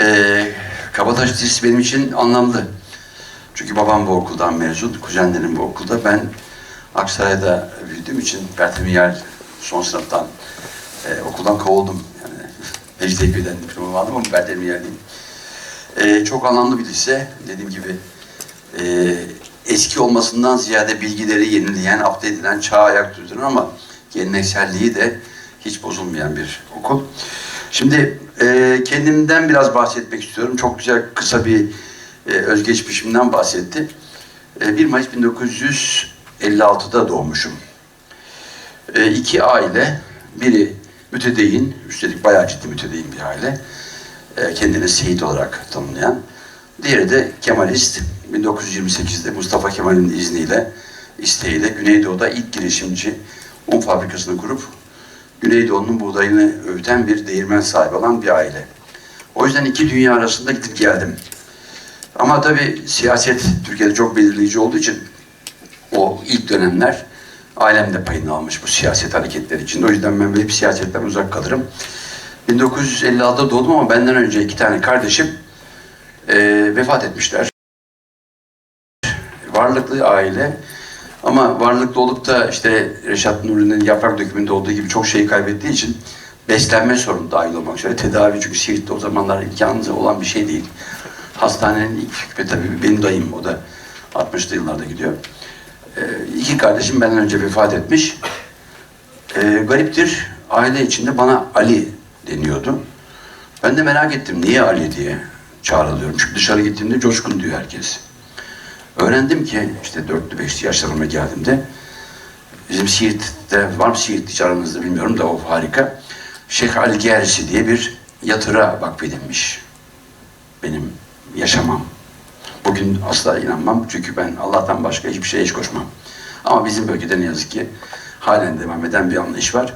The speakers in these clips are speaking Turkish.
Ee, Kabataş Lisesi benim için anlamlı. Çünkü babam bu okuldan mezun, kuzenlerim bu okulda. Ben Aksaray'da büyüdüğüm için Bertemiyel son sınıftan e, okuldan kovuldum. Yani Mecidiyeköy'den diplomamı aldım ama Bertemiyel'deyim. E, çok anlamlı bir lise. Dediğim gibi e, eski olmasından ziyade bilgileri yenileyen, update edilen, çağa ayak uyduran ama gelenekselliği de hiç bozulmayan bir okul. Şimdi e, kendimden biraz bahsetmek istiyorum. Çok güzel kısa bir e, özgeçmişimden bahsetti. E, 1 Mayıs 1956'da doğmuşum. E, iki aile, biri mütedeyyin, üstelik bayağı ciddi mütedeyyin bir aile. E, kendini Seyit olarak tanımlayan. Diğeri de Kemalist. 1928'de Mustafa Kemal'in izniyle, isteğiyle Güneydoğu'da ilk girişimci un fabrikasını kurup Güneydoğu'nun buğdayını öğüten bir değirmen sahibi olan bir aile. O yüzden iki dünya arasında gidip geldim. Ama tabii siyaset Türkiye'de çok belirleyici olduğu için o ilk dönemler ailem de payını almış bu siyaset hareketleri içinde. O yüzden ben hep siyasetten uzak kalırım. 1956'da doğdum ama benden önce iki tane kardeşim e, vefat etmişler. Varlıklı aile ama varlıklı olup da işte Reşat Nuri'nin yaprak dökümünde olduğu gibi çok şey kaybettiği için beslenme sorunu dahil olmak üzere tedavi çünkü Siirt'te o zamanlar imkanı olan bir şey değil. Hastanenin ilk hükmü tabii benim dayım o da 60'lı yıllarda gidiyor. Ee, iki kardeşim benden önce vefat etmiş. Ee, gariptir aile içinde bana Ali deniyordu. Ben de merak ettim niye Ali diye çağrılıyorum. Çünkü dışarı gittiğimde coşkun diyor herkes. Öğrendim ki işte dörtlü beşli yaşlarıma geldiğimde bizim Siirt'te var mı Siirt hiç aranızda bilmiyorum da o harika. Şeyh Ali Gersi diye bir yatıra vakfedilmiş. Benim yaşamam. Bugün asla inanmam çünkü ben Allah'tan başka hiçbir şeye hiç koşmam. Ama bizim bölgede ne yazık ki halen devam eden bir anlayış var.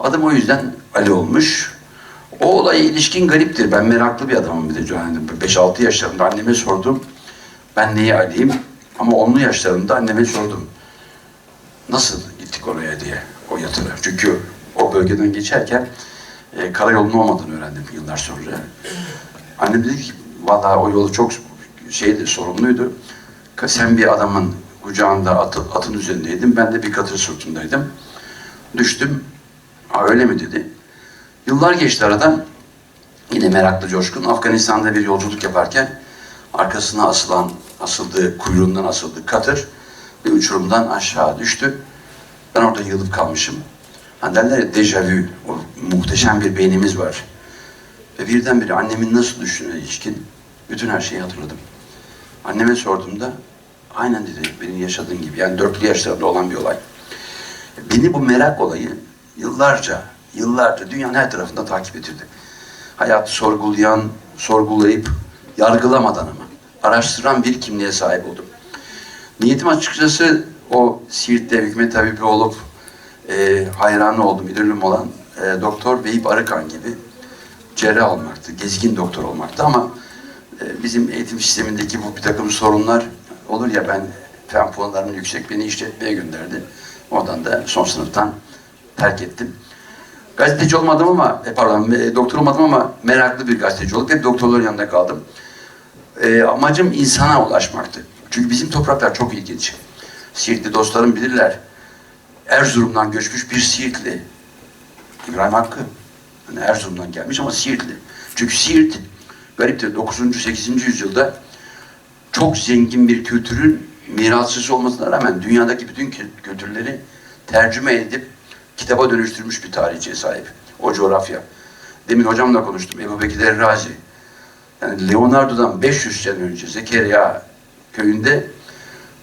Adım o yüzden Ali olmuş. O olaya ilişkin gariptir. Ben meraklı bir adamım bir de. Yani 5-6 yaşlarında anneme sordum. Ben neyi Ali'yim? Ama onlu yaşlarında anneme sordum. Nasıl gittik oraya diye o yatıra. Çünkü o bölgeden geçerken e, karayolunun olmadığını öğrendim yıllar sonra. Annem dedi ki vallahi o yolu çok şeydi, sorumluydu. Sen bir adamın kucağında atı, atın üzerindeydin. Ben de bir katır sırtındaydım. Düştüm. Ha öyle mi dedi. Yıllar geçti aradan. Yine meraklı coşkun. Afganistan'da bir yolculuk yaparken arkasına asılan, asıldığı, kuyruğundan asıldığı katır bir uçurumdan aşağı düştü. Ben orada yığılıp kalmışım. Hani derler ya dejavü, o muhteşem bir beynimiz var. Ve birdenbire annemin nasıl düşündüğüne ilişkin bütün her şeyi hatırladım. Anneme sorduğumda aynen dedi benim yaşadığım gibi. Yani dörtlü yaşlarında olan bir olay. Beni bu merak olayı yıllarca, yıllarca dünyanın her tarafında takip ettirdi. Hayatı sorgulayan, sorgulayıp yargılamadan ama araştıran bir kimliğe sahip oldum. Niyetim açıkçası o Siirt'te hükümet tabibi olup e, hayranı oldum, idolüm olan e, Doktor Beyip Arıkan gibi cerrah olmaktı, gezgin doktor olmaktı ama e, bizim eğitim sistemindeki bu bir takım sorunlar olur ya ben fen puanlarım yüksek beni işletmeye gönderdi. Oradan da son sınıftan terk ettim. Gazeteci olmadım ama, e, pardon, e, doktor olmadım ama meraklı bir gazeteci olup hep doktorların yanında kaldım. E, amacım insana ulaşmaktı. Çünkü bizim topraklar çok ilginç. Siirtli dostlarım bilirler. Erzurum'dan göçmüş bir Siirtli. İbrahim Hakkı. Yani Erzurum'dan gelmiş ama Siirtli. Çünkü Siirt gariptir 9. 8. yüzyılda çok zengin bir kültürün mirasçısı olmasına rağmen dünyadaki bütün kü- kültürleri tercüme edip kitaba dönüştürmüş bir tarihçiye sahip. O coğrafya. Demin hocamla konuştum. Ebu Bekir Razi. Yani Leonardo'dan 500 sene önce Zekeriya köyünde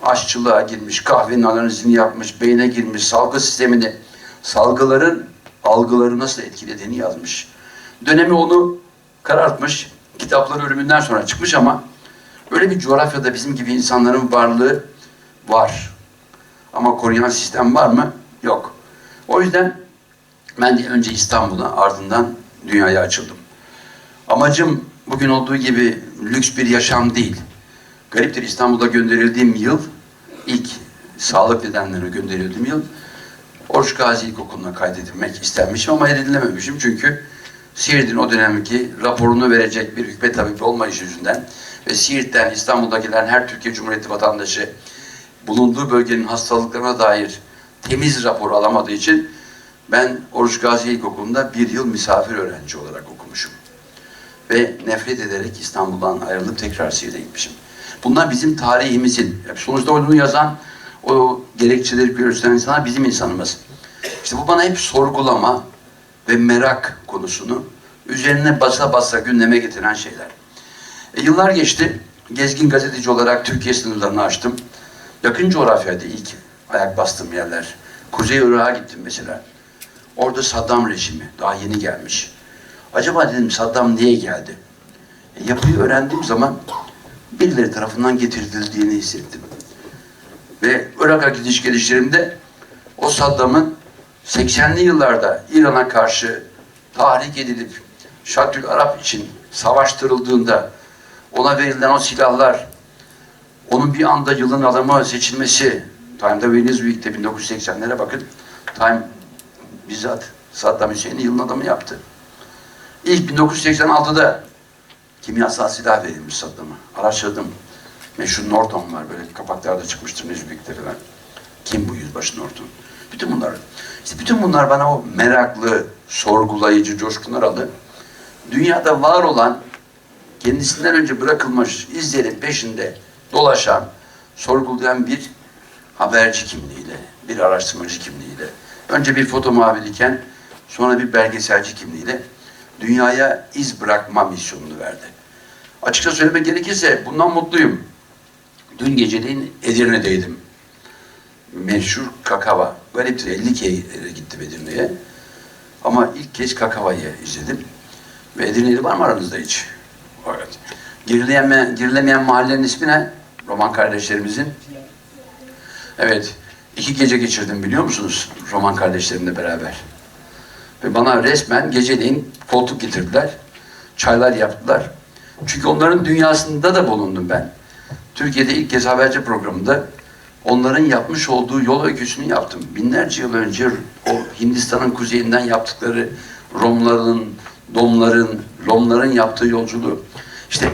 aşçılığa girmiş, kahvenin analizini yapmış, beyne girmiş, salgı sistemini, salgıların algıları nasıl etkilediğini yazmış. Dönemi onu karartmış. Kitaplar ölümünden sonra çıkmış ama öyle bir coğrafyada bizim gibi insanların varlığı var. Ama koruyan sistem var mı? Yok. O yüzden ben de önce İstanbul'a ardından dünyaya açıldım. Amacım bugün olduğu gibi lüks bir yaşam değil. Gariptir İstanbul'a gönderildiğim yıl, ilk sağlık nedenleri gönderildiğim yıl Oruç Gazi İlkokulu'na kaydedilmek istenmişim ama edilememişim çünkü Siirt'in o dönemki raporunu verecek bir hükümet tabibi olmayışı yüzünden ve Siirt'ten İstanbul'dakilerin her Türkiye Cumhuriyeti vatandaşı bulunduğu bölgenin hastalıklarına dair temiz rapor alamadığı için ben Oruç Gazi İlkokulu'nda bir yıl misafir öğrenci olarak okumuşum. Ve nefret ederek İstanbul'dan ayrılıp tekrar Siirt'e gitmişim. Bunlar bizim tarihimizin, sonuçta onu yazan, o gerekçeleri gösteren insanlar bizim insanımız. İşte bu bana hep sorgulama ve merak konusunu üzerine basa basa gündeme getiren şeyler. E, yıllar geçti. Gezgin gazeteci olarak Türkiye sınırlarını açtım. Yakın coğrafyada ilk ayak bastığım yerler. Kuzey Irak'a gittim mesela. Orada Saddam rejimi daha yeni gelmiş. Acaba dedim Saddam niye geldi? E, yapıyı öğrendiğim zaman birileri tarafından getirildiğini hissettim. Ve Irak'a gidiş gelişlerimde o Saddam'ın 80'li yıllarda İran'a karşı tahrik edilip Şatül Arap için savaştırıldığında ona verilen o silahlar onun bir anda yılın adamı seçilmesi Time'da Newsweek'te 1980'lere bakın Time bizzat Saddam Hüseyin'i yılın adamı yaptı. İlk 1986'da kimyasal silah verilmiş Saddam'a. Araştırdım. Meşhur Norton var böyle kapaklarda çıkmıştır falan. Kim bu yüzbaşı Norton? Bütün bunlar. İşte bütün bunlar bana o meraklı, sorgulayıcı, coşkun aralı. Dünyada var olan kendisinden önce bırakılmış izlerin peşinde dolaşan, sorgulayan bir haberci kimliğiyle, bir araştırmacı kimliğiyle, önce bir foto muhabiriyken sonra bir belgeselci kimliğiyle dünyaya iz bırakma misyonunu verdi. Açıkça söylemek gerekirse bundan mutluyum. Dün geceliğin Edirne'deydim. Meşhur kakava. Gariptir 50 kere gittim Edirne'ye. Ama ilk kez kakavayı izledim. Ve Edirne'li var mı aranızda hiç? Evet. Girilemeyen, girilemeyen mahallenin ismi ne? Roman kardeşlerimizin. Evet. iki gece geçirdim biliyor musunuz? Roman kardeşlerimle beraber. Ve bana resmen geceliğin koltuk getirdiler. Çaylar yaptılar. Çünkü onların dünyasında da bulundum ben. Türkiye'de ilk kez haberci programında onların yapmış olduğu yol öyküsünü yaptım. Binlerce yıl önce o Hindistan'ın kuzeyinden yaptıkları Romların, Domların, Romların yaptığı yolculuğu. İşte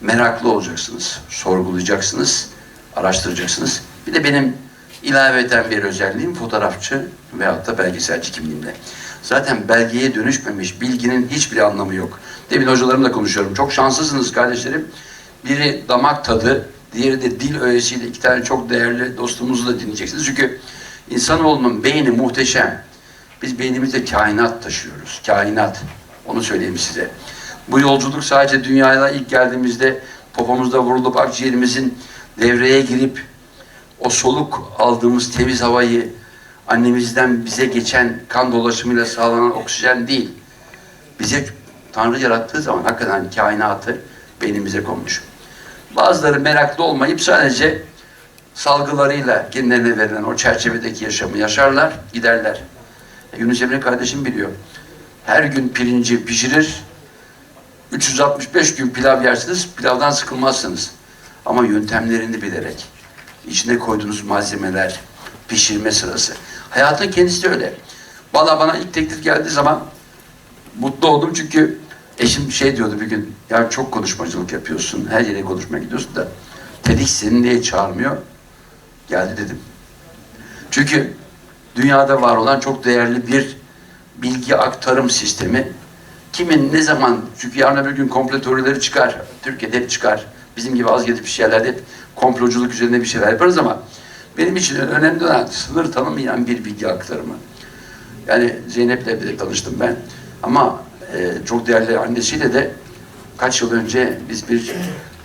meraklı olacaksınız, sorgulayacaksınız, araştıracaksınız. Bir de benim ilave eden bir özelliğim fotoğrafçı veyahut da belgeselci kimliğimle. Zaten belgeye dönüşmemiş bilginin hiçbir anlamı yok. Demin hocalarımla konuşuyorum. Çok şanslısınız kardeşlerim. Biri damak tadı, diğeri de dil öğesiyle iki tane çok değerli dostumuzu da dinleyeceksiniz. Çünkü insanoğlunun beyni muhteşem. Biz beynimizde kainat taşıyoruz. Kainat. Onu söyleyeyim size. Bu yolculuk sadece dünyaya ilk geldiğimizde popomuzda vurulup akciğerimizin devreye girip o soluk aldığımız temiz havayı annemizden bize geçen kan dolaşımıyla sağlanan oksijen değil. Bize Tanrı yarattığı zaman hakikaten kainatı beynimize konmuş. Bazıları meraklı olmayıp sadece salgılarıyla kendilerine verilen o çerçevedeki yaşamı yaşarlar, giderler. E, Yunus Emre kardeşim biliyor. Her gün pirinci pişirir, 365 gün pilav yersiniz, pilavdan sıkılmazsınız. Ama yöntemlerini bilerek, içine koyduğunuz malzemeler, pişirme sırası. Hayatın kendisi de öyle. Valla bana ilk teklif geldiği zaman mutlu oldum çünkü eşim şey diyordu bir gün, ya çok konuşmacılık yapıyorsun, her yere konuşmaya gidiyorsun da TEDx seni niye çağırmıyor? Geldi dedim. Çünkü dünyada var olan çok değerli bir bilgi aktarım sistemi. Kimin ne zaman, çünkü yarın öbür gün komplo teorileri çıkar. Türkiye'de hep çıkar. Bizim gibi az gelişmiş yerlerde hep komploculuk üzerine bir şeyler yaparız ama benim için önemli olan sınır tanımayan bir bilgi aktarımı. Yani Zeynep'le de tanıştım ben. Ama e, çok değerli annesiyle de kaç yıl önce biz bir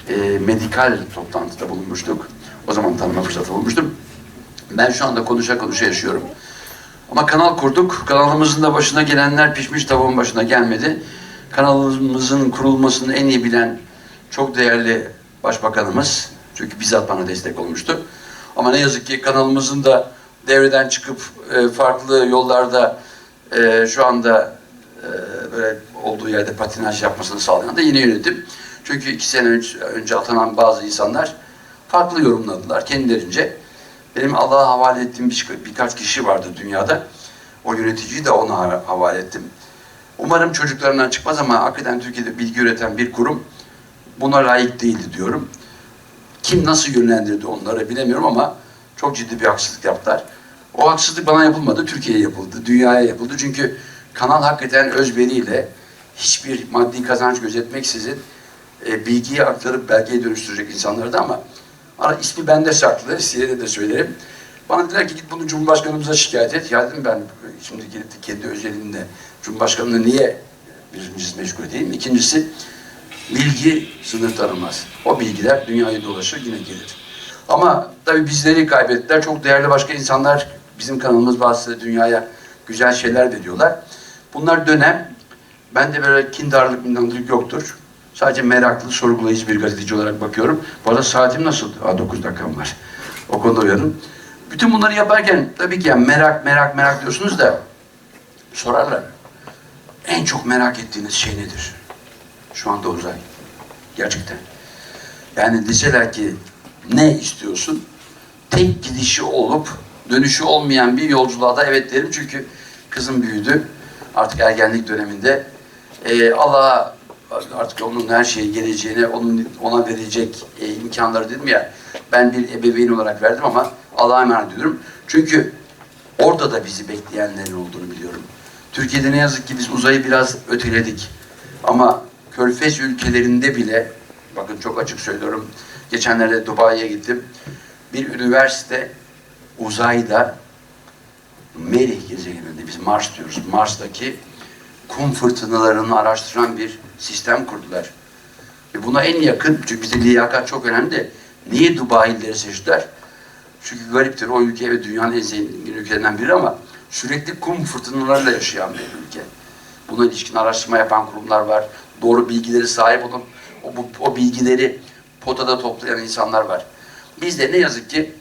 e, medikal toplantıda bulunmuştuk. O zaman tanıma fırsatı bulmuştum. Ben şu anda konuşa konuşa yaşıyorum. Ama kanal kurduk. Kanalımızın da başına gelenler pişmiş tavuğun başına gelmedi. Kanalımızın kurulmasını en iyi bilen çok değerli başbakanımız. Çünkü bizzat bana destek olmuştu. Ama ne yazık ki kanalımızın da devreden çıkıp e, farklı yollarda e, şu anda e, böyle olduğu yerde patinaj yapmasını sağlayan da yeni yönetim. Çünkü iki sene önce, önce atanan bazı insanlar farklı yorumladılar kendilerince. Benim Allah'a havale ettiğim bir, birkaç kişi vardı dünyada. O yöneticiyi de ona havale ettim. Umarım çocuklarından çıkmaz ama hakikaten Türkiye'de bilgi üreten bir kurum buna layık değildi diyorum. Kim nasıl yönlendirdi onları bilemiyorum ama çok ciddi bir haksızlık yaptılar. O haksızlık bana yapılmadı, Türkiye'ye yapıldı, dünyaya yapıldı. Çünkü kanal hakikaten özveriyle hiçbir maddi kazanç gözetmeksizin e, bilgiyi aktarıp belgeye dönüştürecek insanlardı ama ara, ismi bende saklı, size de söylerim. Bana dediler ki git bunu Cumhurbaşkanımıza şikayet et. Ya dedim ben şimdi gelip de kendi özelinde Cumhurbaşkanını niye birincisi meşgul edeyim? İkincisi bilgi sınır tanımaz. O bilgiler dünyayı dolaşır yine gelir. Ama tabii bizleri kaybettiler. Çok değerli başka insanlar bizim kanalımız vasıtasıyla dünyaya güzel şeyler veriyorlar. Bunlar dönem. Ben de böyle kindarlık, mindarlık yoktur. Sadece meraklı, sorgulayıcı bir gazeteci olarak bakıyorum. Bu arada saatim nasıl? Aa, 9 dakikam var. O konuda uyarım. Bütün bunları yaparken tabii ki yani merak, merak, merak diyorsunuz da sorarlar. En çok merak ettiğiniz şey nedir? Şu anda uzay. Gerçekten. Yani deseler ki ne istiyorsun? Tek gidişi olup dönüşü olmayan bir yolculuğa da evet derim çünkü kızım büyüdü. Artık ergenlik döneminde. Ee, Allah'a artık onun her şeyi geleceğine onun ona verecek e, imkanları dedim ya. Ben bir ebeveyn olarak verdim ama Allah'a emanet ediyorum. Çünkü orada da bizi bekleyenlerin olduğunu biliyorum. Türkiye'de ne yazık ki biz uzayı biraz öteledik. Ama Körfez ülkelerinde bile, bakın çok açık söylüyorum, geçenlerde Dubai'ye gittim. Bir üniversite uzayda Merih gezegeninde, biz Mars diyoruz, Mars'taki kum fırtınalarını araştıran bir sistem kurdular. Ve buna en yakın, çünkü bize liyakat çok önemli. Niye Dubai'lileri seçtiler? Çünkü gariptir, o ülke ve dünyanın en zengin ülkelerinden biri ama sürekli kum fırtınalarıyla yaşayan bir ülke. Buna ilişkin araştırma yapan kurumlar var. Doğru bilgileri sahip olan, o, bu, o bilgileri potada toplayan insanlar var. Bizde ne yazık ki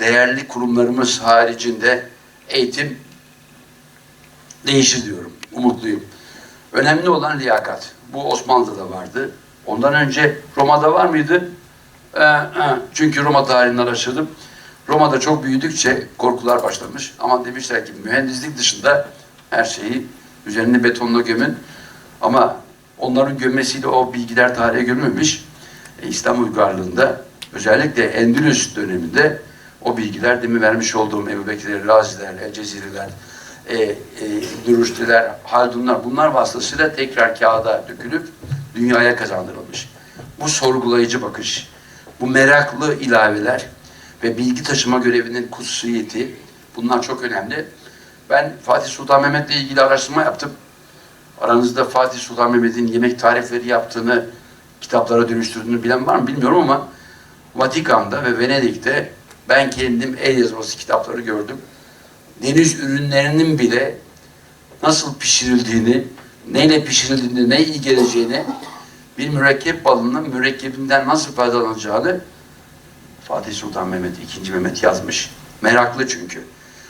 değerli kurumlarımız haricinde eğitim değişir diyorum. Umutluyum. Önemli olan liyakat. Bu Osmanlı'da da vardı. Ondan önce Roma'da var mıydı? Ee, e, çünkü Roma tarihini araştırdım. Roma'da çok büyüdükçe korkular başlamış. Ama demişler ki mühendislik dışında her şeyi üzerine betonla gömün. Ama onların gömmesiyle o bilgiler tarihe gömülmemiş. E, İslam uygarlığında özellikle Endülüs döneminde o bilgiler demin vermiş olduğum Ebu Bekirler, Raziler, Eceziriler, e, e, Nuruştiler, Haldunlar bunlar vasıtasıyla tekrar kağıda dökülüp dünyaya kazandırılmış. Bu sorgulayıcı bakış, bu meraklı ilaveler ve bilgi taşıma görevinin kutsiyeti bunlar çok önemli. Ben Fatih Sultan Mehmet'le ilgili araştırma yaptım. Aranızda Fatih Sultan Mehmet'in yemek tarifleri yaptığını, kitaplara dönüştürdüğünü bilen var mı bilmiyorum ama Vatikan'da ve Venedik'te ben kendim el yazması kitapları gördüm. Deniz ürünlerinin bile nasıl pişirildiğini, neyle pişirildiğini, ne iyi geleceğini, bir mürekkep balının mürekkebinden nasıl faydalanacağını Fatih Sultan Mehmet, II. Mehmet yazmış. Meraklı çünkü.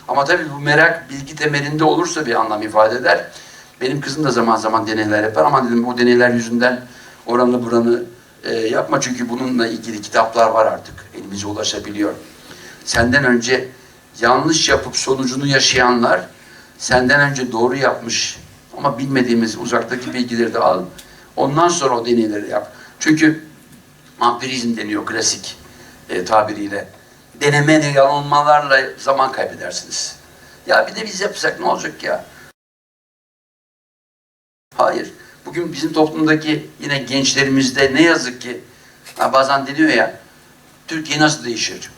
Ama tabii bu merak bilgi temelinde olursa bir anlam ifade eder. Benim kızım da zaman zaman deneyler yapar ama dedim o deneyler yüzünden oranı buranı e, yapma çünkü bununla ilgili kitaplar var artık. Elimize ulaşabiliyor. Senden önce yanlış yapıp sonucunu yaşayanlar senden önce doğru yapmış ama bilmediğimiz uzaktaki bilgileri de al. Ondan sonra o deneyleri yap. Çünkü ampirizm deniyor klasik e, tabiriyle. Deneme yanılmalarla zaman kaybedersiniz. Ya bir de biz yapsak ne olacak ya? Hayır. Bugün bizim toplumdaki yine gençlerimizde ne yazık ki bazen deniyor ya Türkiye nasıl değişir?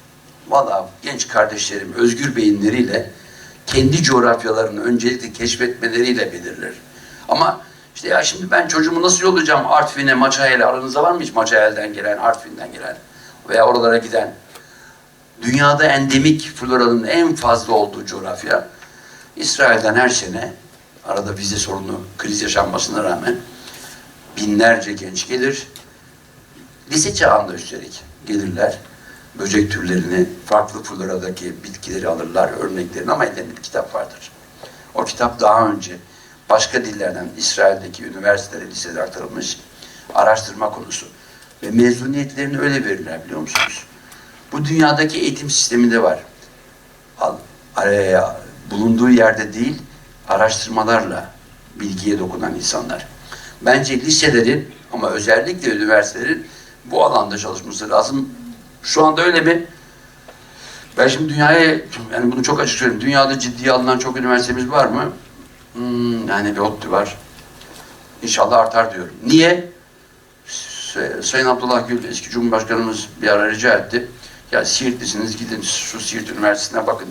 Valla genç kardeşlerim özgür beyinleriyle kendi coğrafyalarını öncelikle keşfetmeleriyle belirler. Ama işte ya şimdi ben çocuğumu nasıl yollayacağım Artvin'e, Maçayel'e aranızda var mı hiç Maçayel'den gelen, Artvin'den gelen veya oralara giden? Dünyada endemik floranın en fazla olduğu coğrafya İsrail'den her sene arada vize sorunu, kriz yaşanmasına rağmen binlerce genç gelir. Lise çağında üstelik gelirler. Böcek türlerini, farklı floradaki bitkileri alırlar, örneklerini ama ellerinde bir kitap vardır. O kitap daha önce başka dillerden İsrail'deki üniversitelere, lisede aktarılmış araştırma konusu. Ve mezuniyetlerini öyle verirler biliyor musunuz? Bu dünyadaki eğitim sisteminde var. Al, araya, bulunduğu yerde değil, araştırmalarla bilgiye dokunan insanlar. Bence liselerin ama özellikle üniversitelerin bu alanda çalışması lazım. Şu anda öyle mi? Ben şimdi dünyaya, yani bunu çok açık söyleyeyim. Dünyada ciddiye alınan çok üniversitemiz var mı? Hmm, yani bir ODTÜ var. İnşallah artar diyorum. Niye? Sayın Abdullah Gül, eski Cumhurbaşkanımız bir ara rica etti. Ya Siirtlisiniz gidin şu Siirt Üniversitesi'ne bakın.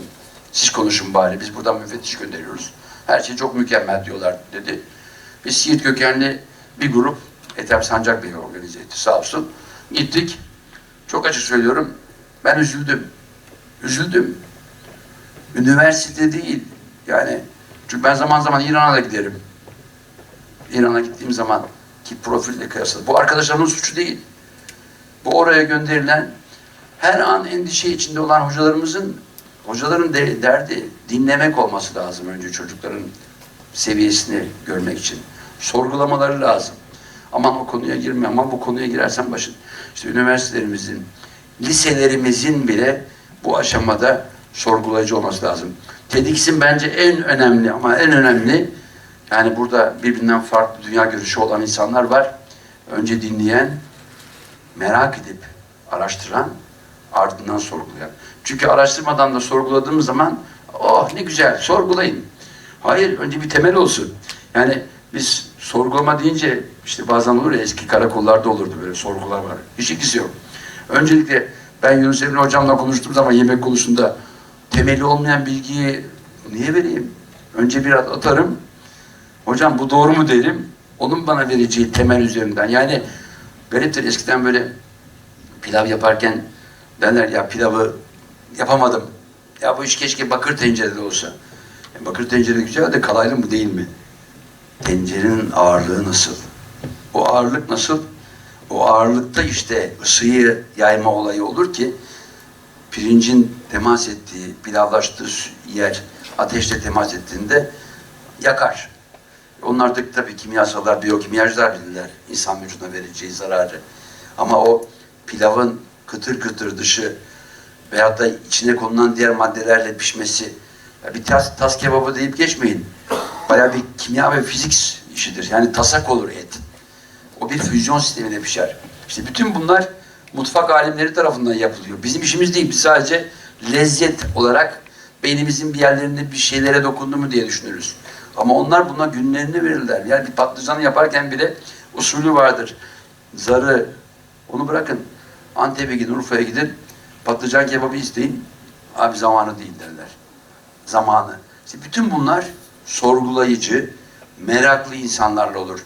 Siz konuşun bari. Biz buradan müfettiş gönderiyoruz. Her şey çok mükemmel diyorlar dedi. Biz Siirt kökenli bir grup Ethem Sancak Bey organize etti sağ olsun. Gittik. Çok açık söylüyorum. Ben üzüldüm. Üzüldüm. Üniversite değil. Yani çünkü ben zaman zaman İran'a da giderim. İran'a gittiğim zaman ki profille kıyasla. Bu arkadaşlarımın suçu değil. Bu oraya gönderilen her an endişe içinde olan hocalarımızın hocaların de, derdi dinlemek olması lazım önce çocukların seviyesini görmek için. Sorgulamaları lazım. Aman o konuya girme, aman bu konuya girersen başın. İşte üniversitelerimizin, liselerimizin bile bu aşamada sorgulayıcı olması lazım. TEDx'in bence en önemli ama en önemli yani burada birbirinden farklı dünya görüşü olan insanlar var. Önce dinleyen, merak edip araştıran, ardından sorgulayan. Çünkü araştırmadan da sorguladığımız zaman oh ne güzel sorgulayın. Hayır önce bir temel olsun. Yani biz sorgulama deyince işte bazen olur ya eski karakollarda olurdu böyle sorgular var. Hiç ilgisi yok. Öncelikle ben Yunus Emre hocamla konuştuğum zaman yemek konusunda temeli olmayan bilgiyi niye vereyim? Önce bir at- atarım. Hocam bu doğru mu derim. Onun bana vereceği temel üzerinden. Yani gariptir eskiden böyle pilav yaparken derler ya pilavı yapamadım. Ya bu iş keşke bakır tencerede olsa. E, bakır tencere güzel de kalaylı mı değil mi? Tencerenin ağırlığı nasıl? O ağırlık nasıl? O ağırlıkta işte ısıyı yayma olayı olur ki pirincin temas ettiği, pilavlaştığı yer ateşle temas ettiğinde yakar. Onlar artık tabii kimyasallar, biyokimyacılar bilirler insan vücuduna vereceği zararı. Ama o pilavın kıtır kıtır dışı veyahut da içine konulan diğer maddelerle pişmesi ya bir tas, tas kebabı deyip geçmeyin. Bayağı bir kimya ve fizik işidir. Yani tasak olur et. O bir füzyon sistemine pişer. İşte bütün bunlar mutfak alimleri tarafından yapılıyor. Bizim işimiz değil. Biz sadece lezzet olarak beynimizin bir yerlerinde bir şeylere dokundu mu diye düşünürüz. Ama onlar buna günlerini verirler. Yani bir patlıcanı yaparken bile usulü vardır. Zarı, onu bırakın. Antep'e gidin, Urfa'ya gidin. Patlıcan kebabı isteyin. Abi zamanı değil derler. Zamanı. İşte bütün bunlar sorgulayıcı, meraklı insanlarla olur.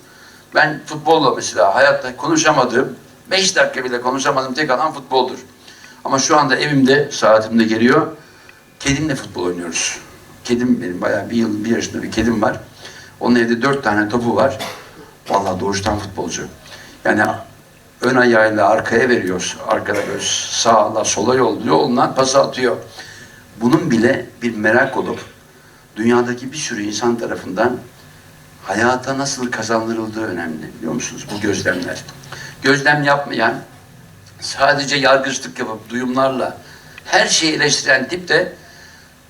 Ben futbolla mesela hayatta konuşamadığım, beş dakika bile konuşamadığım tek alan futboldur. Ama şu anda evimde, saatimde geliyor, kedimle futbol oynuyoruz. Kedim benim bayağı bir yıl, bir yaşında bir kedim var. Onun evde dört tane topu var. Vallahi doğuştan futbolcu. Yani ön ayağıyla arkaya veriyor. Arkada böyle sağla sola yolluyor. Ondan pas atıyor. Bunun bile bir merak olup dünyadaki bir sürü insan tarafından hayata nasıl kazandırıldığı önemli. Biliyor musunuz bu gözlemler? Gözlem yapmayan, sadece yargıçlık yapıp duyumlarla her şeyi eleştiren tip de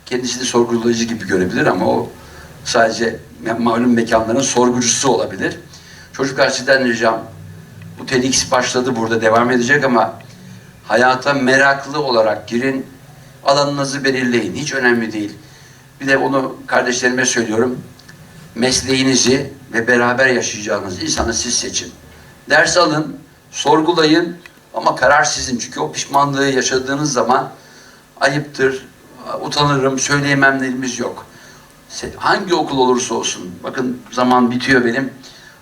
kendisini sorgulayıcı gibi görebilir ama o sadece malum mekanların sorgucusu olabilir. Çocuklar sizden ricam, bu TEDx başladı burada devam edecek ama hayata meraklı olarak girin, alanınızı belirleyin. Hiç önemli değil. Bir de onu kardeşlerime söylüyorum. Mesleğinizi ve beraber yaşayacağınız insanı siz seçin. Ders alın, sorgulayın ama karar sizin. Çünkü o pişmanlığı yaşadığınız zaman ayıptır, utanırım, söyleyememlerimiz yok. Hangi okul olursa olsun, bakın zaman bitiyor benim.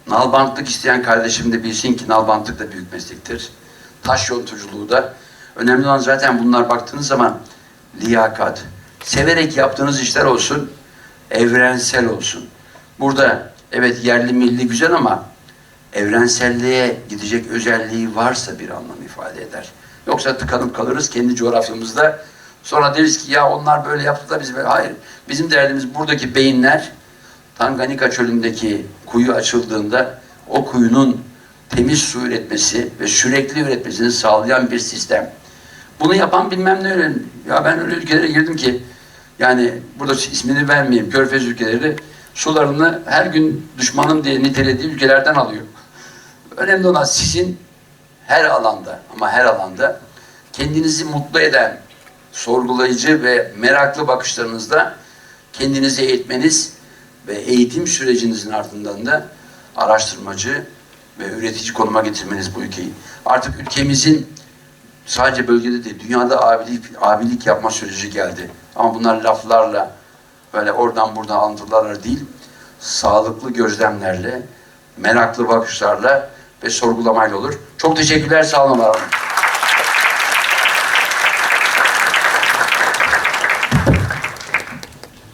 Nalbantlık isteyen kardeşim de bilsin ki nalbantlık da büyük meslektir. Taş yontuculuğu da. Önemli olan zaten bunlar baktığınız zaman liyakat, severek yaptığınız işler olsun, evrensel olsun. Burada evet yerli milli güzel ama evrenselliğe gidecek özelliği varsa bir anlam ifade eder. Yoksa tıkanıp kalırız kendi coğrafyamızda. Sonra deriz ki ya onlar böyle yaptı da biz böyle. Hayır. Bizim derdimiz buradaki beyinler Tanganyika çölündeki kuyu açıldığında o kuyunun temiz su üretmesi ve sürekli üretmesini sağlayan bir sistem. Bunu yapan bilmem ne öyle. Ya ben öyle ülkelere girdim ki yani burada ismini vermeyeyim. Körfez ülkeleri sularını her gün düşmanım diye nitelediği ülkelerden alıyor. Önemli olan sizin her alanda ama her alanda kendinizi mutlu eden, sorgulayıcı ve meraklı bakışlarınızda kendinizi eğitmeniz ve eğitim sürecinizin ardından da araştırmacı ve üretici konuma getirmeniz bu ülkeyi. Artık ülkemizin sadece bölgede değil, dünyada abilik, abilik yapma süreci geldi. Ama bunlar laflarla, böyle oradan buradan anlatılarla değil, sağlıklı gözlemlerle, meraklı bakışlarla ve sorgulamayla olur. Çok teşekkürler, sağ olun.